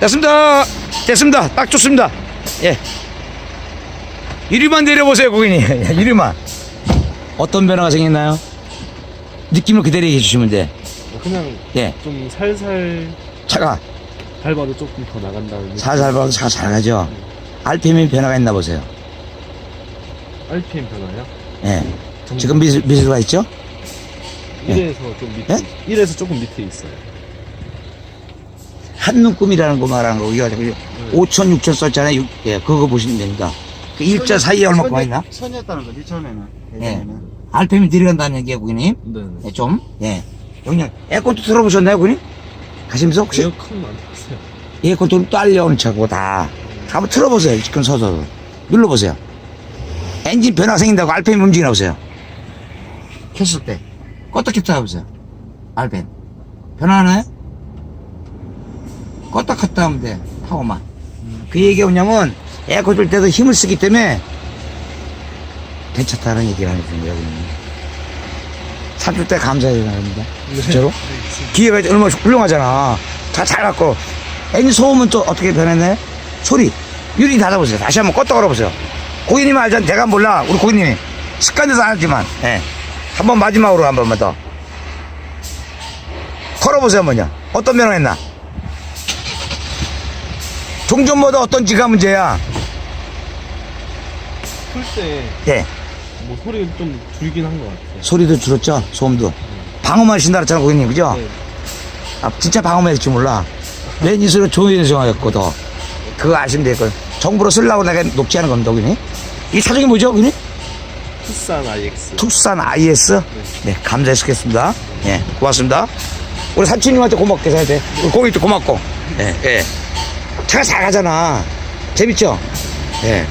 됐습니다. 됐습니다. 딱 좋습니다. 예. 이리만 내려보세요, 고객님. 이리만. 어떤 변화가 생겼나요? 느낌을 그대로 얘기해 주시면 돼. 그냥 예. 좀 살살 차가 밟아도 조금 더 나간다는. 살살 봐도 차가 잘 가죠. RPM이 변화가 있나 보세요. RPM 변화요? 예. 지금 미술, 미술가 있죠? 예. 1에서 좀 밑에 예? 1에서 조금 밑에 있어요. 한눈금이라는 거 말하는 거. 이거 5천, 6천 썼잖아요. 육- 예, 그거 보시면 됩니다. 그 일자 사이에 얼마큼 있나? 선이었다는 거지 처음에는 예. 예전에는 RPM이 내려간다는 얘기예요, 고객님. 네. 예, 좀. 예. 형님, 에어컨도 틀어보셨나요, 고객님? 가시면서 혹시? 에어컨 안 탔어요. 에어컨 좀 딸려오는 차고 다. 한번 틀어보세요. 지금 서서. 눌러보세요. 엔진 변화 생긴다고 RPM 움직이나 보세요. 켰을 때. 껐다 켰다 해보세요. RPM. 변화하나요? 켰다 하면 돼. 하고만. 그 얘기가 뭐냐면 에어컨 줄 때도 힘을 쓰기 때문에 괜찮다는 얘기를 하는 거예요. 사줄 때 감사해야 됩니다. 진짜로? 기회가 얼마나 훌륭하잖아. 다 잘 갖고. 엔진 소음은 또 어떻게 변했네? 소리. 유리 닫아보세요. 다시 한번 껐다 걸어보세요. 고객님 알잖아. 내가 몰라. 우리 고객님이. 습관돼서 안 하지만. 예. 한번 마지막으로 한 번만 더. 걸어보세요, 뭐냐. 어떤 변화했나? 종전보다 어떤 지가 문제야? 풀때 예. 뭐 소리가 좀 줄긴 한 것 같아요. 소리도 줄었죠? 소음도. 방어만 하신다 그랬잖아, 고객님. 그죠? 네. 아, 진짜 방어만 할줄 몰라. 렌즈 소리가 조인성이었거든 그거 아시면 되겠거든. 정부로 쓰려고 내가 않은 겁니다, 고객님. 이 차종이 뭐죠, 고객님? 투싼 IX. 투싼 IS? 네, 감사했겠습니다. 예, 고맙습니다. 우리 삼촌님한테 고맙게 해야 돼. 우리 고객도 고맙고. 예, 예. 차가 잘 가잖아. 재밌죠? 예.